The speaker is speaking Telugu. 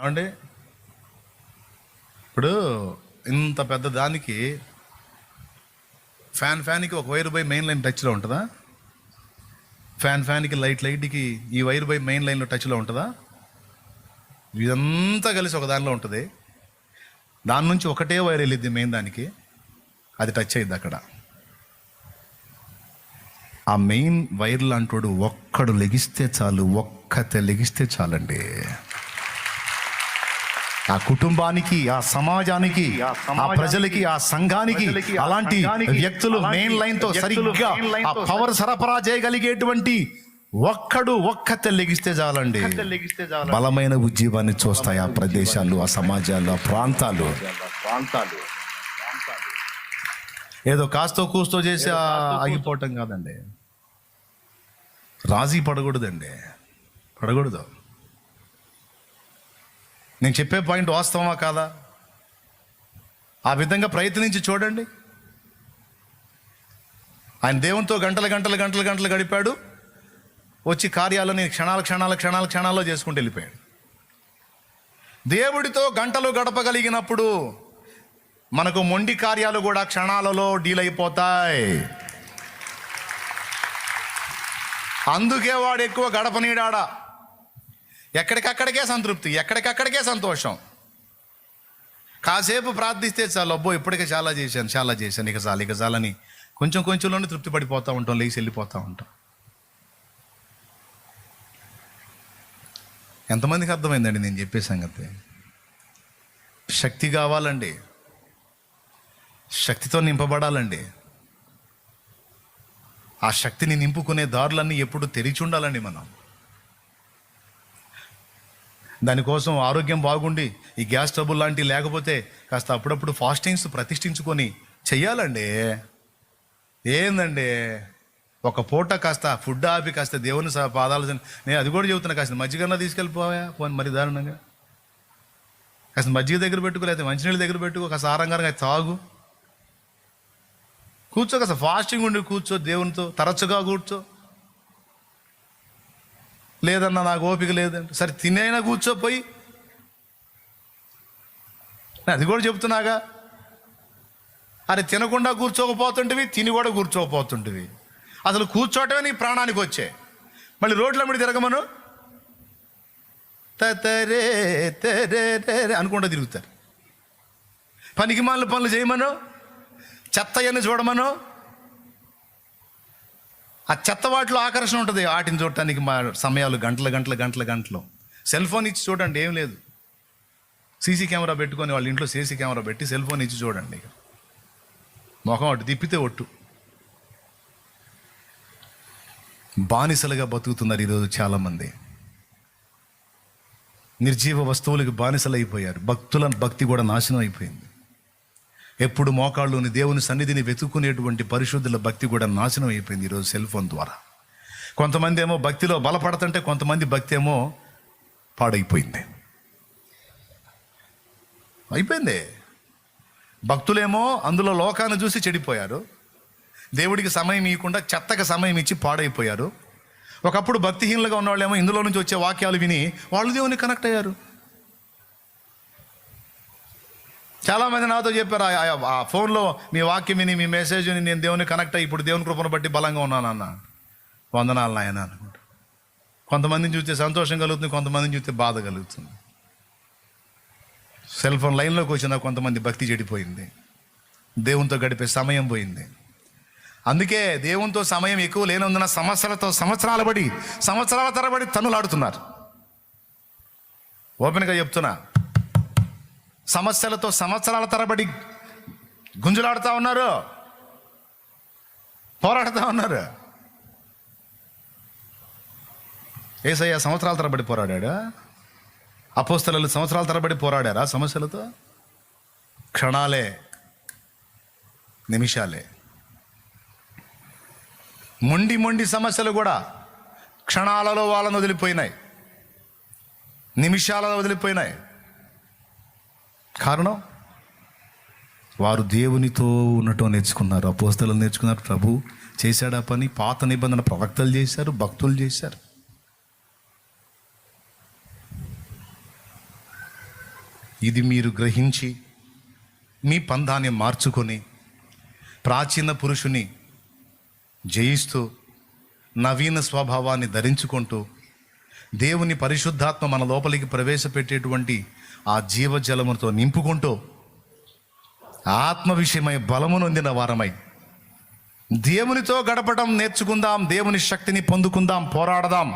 ఏమండి? ఇప్పుడు ఇంత పెద్ద దానికి ఫ్యాన్ ఫ్యాన్కి ఒక వైర్ బై మెయిన్ లైన్ టచ్లో ఉంటుందా? ఫ్యాన్ ఫ్యాన్కి లైట్ లైట్కి ఈ వైర్ బై మెయిన్ లైన్లో టచ్లో ఉంటుందా? ఇదంతా కలిసి ఒక దానిలో ఉంటుంది. దాని నుంచి ఒకటే వైర్ వెళ్ళిద్ది మెయిన్ దానికి. అది టచ్ అయ్యిద్ది అక్కడ. ఆ మెయిన్ వైర్ లాంటోడు ఒక్కడు లెగిస్తే చాలు ఒక్కతే లెగిస్తే చాలండి. ఆ కుటుంబానికి ఆ సమాజానికి ఆ ప్రజలకి ఆ సంఘానికి అలాంటి వ్యక్తులు మెయిన్ లైన్తో సరిగ్గా ఆ పవర్ సరఫరా చేయగలిగేటువంటి ఒక్కడు ఒక్కతే లెగిస్తే చాలండి. బలమైన ఉద్యమాన్ని చూస్తాయి ఆ ప్రదేశాలు ఆ సమాజాలు ఆ ప్రాంతాలు. ప్రాంతాలు. ఏదో కాస్తో కూస్తో చేసి ఆగిపోవటం కాదండి. రాజీ పడకూడదండి. పడకూడదు. నేను చెప్పే పాయింట్ వాస్తవమా కాదా? ఆ విధంగా ప్రయత్నించి చూడండి. ఆయన దేవునితో గంటల గంటల గంటలు గంటలు గడిపాడు. వచ్చి కార్యాలని క్షణాల క్షణాల క్షణాల క్షణాల్లో చేసుకుంటూ వెళ్ళిపోయాడు. దేవుడితో గంటలు గడపగలిగినప్పుడు మనకు మొండి కార్యాలు కూడా క్షణాలలో డీల్ అయిపోతాయి. అందుకే వాడు ఎక్కువ గడపనీడాడా? ఎక్కడికక్కడికే సంతృప్తి ఎక్కడికక్కడికే సంతోషం. కాసేపు ప్రార్థిస్తే చాలు అబ్బో ఇప్పటికే చాలా చేశాను చాలా చేశాను ఇక చాలు ఇక చాలని కొంచెం కొంచెంలోనే తృప్తి పడిపోతూ ఉంటాం లేచి వెళ్ళిపోతూ ఉంటాం. ఎంతమందికి అర్థమైందండి నేను చెప్పే సంగతి? శక్తి కావాలండి. శక్తితో నింపబడాలండి. ఆ శక్తిని నింపుకునే దారులన్నీ ఎప్పుడు తెరిచి ఉండాలండి మనం. దానికోసం ఆరోగ్యం బాగుండి ఈ గ్యాస్ ట్రబుల్ లాంటివి లేకపోతే కాస్త అప్పుడప్పుడు ఫాస్టింగ్స్ ప్రతిష్ఠించుకొని చెయ్యాలండి. ఏందండి? ఒక పూట కాస్త ఫుడ్ ఆపి కాస్త దేవుని స- పాదాలు నేను అది కూడా చెబుతున్నా కాస్త మజ్జిగన్నా తీసుకెళ్ళిపోయా పోనీ మరి దారుణంగా. కాస్త మజ్జిగ దగ్గర పెట్టుకో లేకపోతే మంచినీళ్ళ దగ్గర పెట్టుకో కాస్త ఆరంగారంగా తాగు. కూర్చో కాస్త ఫాస్టింగ్ ఉండి కూర్చో దేవునితో తరచుగా కూర్చో. లేదన్నా నాకు ఓపిక లేదంటే. సరే తినైనా కూర్చోపోయి అది కూడా చెప్తున్నాగా. అరే తినకుండా కూర్చోకపోతుంటివి తిని కూడా కూర్చోకపోతుంటివి. అసలు కూర్చోటమే నీ ప్రాణానికి వచ్చే. మళ్ళీ రోడ్ల మీద తిరగమను. తరే తరే తరే అనుకుంటూ తిరుగుతారు. పనికి మాలిన పనులు చేయమను. చెత్త అని చూడమను. ఆ చెత్త వాటిలో ఆకర్షణ ఉంటుంది. వాటిని చూడటానికి మా సమయాలు గంటల గంటల గంటల గంటలు. సెల్ ఫోన్ ఇచ్చి చూడండి ఏం లేదు. సీసీ కెమెరా పెట్టుకొని వాళ్ళ ఇంట్లో సీసీ కెమెరా పెట్టి సెల్ ఫోన్ ఇచ్చి చూడండి ఇక. ఒకటి అటు తిప్పితే ఒట్టు. బానిసలుగా బతుకుతున్నారు ఈరోజు చాలామంది. నిర్జీవ వస్తువులకు బానిసలు అయిపోయారు భక్తుల భక్తి కూడా నాశనం అయిపోయింది. ఎప్పుడు మోకాళ్ళలోని దేవుని సన్నిధిని వెతుక్కునేటువంటి పరిశుద్ధుల భక్తి కూడా నాశనం అయిపోయింది ఈరోజు సెల్ ఫోన్ ద్వారా. కొంతమంది ఏమో భక్తిలో బలపడుతుంటే కొంతమంది భక్తి ఏమో పాడైపోయింది. అయిపోయింది. భక్తులేమో అందులో లోకాన్ని చూసి చెడిపోయారు. దేవుడికి సమయం ఇవ్వకుండా చెత్తగా సమయం ఇచ్చి పాడైపోయారు. ఒకప్పుడు భక్తిహీనులుగా ఉన్నవాళ్ళేమో ఇందులో నుంచి వచ్చే వాక్యాలు విని వాళ్ళు దేవుని కనెక్ట్ అయ్యారు. చాలామంది నాతో చెప్పారు ఆ- ఫోన్లో మీ వాక్యం విని మీ మెసేజ్ విని నేను దేవుని కనెక్ట్ అయ్యి ఇప్పుడు దేవుని కృపను బట్టి బలంగా ఉన్నాను అన్న వందనాలు నాయన అనుకుంటా. కొంతమందిని చూస్తే సంతోషం కలుగుతుంది కొంతమందిని చూస్తే బాధ కలుగుతుంది. సెల్ ఫోన్ లైన్లోకి వచ్చిన కొంతమంది భక్తి చెడిపోయింది. దేవునితో గడిపే సమయం పోయింది. అందుకే దేవునితో సమయం ఎక్కువ లేనందున సంవత్సరాలతో సంవత్సరాల బడి సంవత్సరాల తరబడి తన్నులాడుతున్నారు ఓపెన్గా చెప్తున్నా సమస్యలతో సంవత్సరాల తరబడి గుంజులాడుతూ ఉన్నారు. పోరాడుతూ ఉన్నారు. ఏసయ్య సంవత్సరాల తరబడి పోరాడా అపోస్తలలు సంవత్సరాల తరబడి పోరాడారా సమస్యలతో? క్షణాలే నిమిషాలే. మొండి మొండి సమస్యలు కూడా క్షణాలలో వాళ్ళను వదిలిపోయినాయి. నిమిషాలలో వదిలిపోయినాయి. కారణం? వారు దేవునితో ఉండటం నేర్చుకున్నారు అపోస్తలు నేర్చుకున్నారు ప్రభు చేశాడు ఆ పని? పాత నిబంధన ప్రవక్తలు చేశారు భక్తులు చేశారు. ఇది మీరు గ్రహించి మీ పందాన్ని మార్చుకొని ప్రాచీన పురుషుని జయిస్తూ నవీన స్వభావాన్ని ధరించుకుంటూ దేవుని పరిశుద్ధాత్మ మన లోపలికి ప్రవేశపెట్టేటువంటి ఆ జీవజలముతో నింపుకుంటూ ఆత్మ విషయమై బలము నొందిన వారమై దేవునితో గడపడం నేర్చుకుందాం దేవుని శక్తిని పొందుకుందాం పోరాడదాం.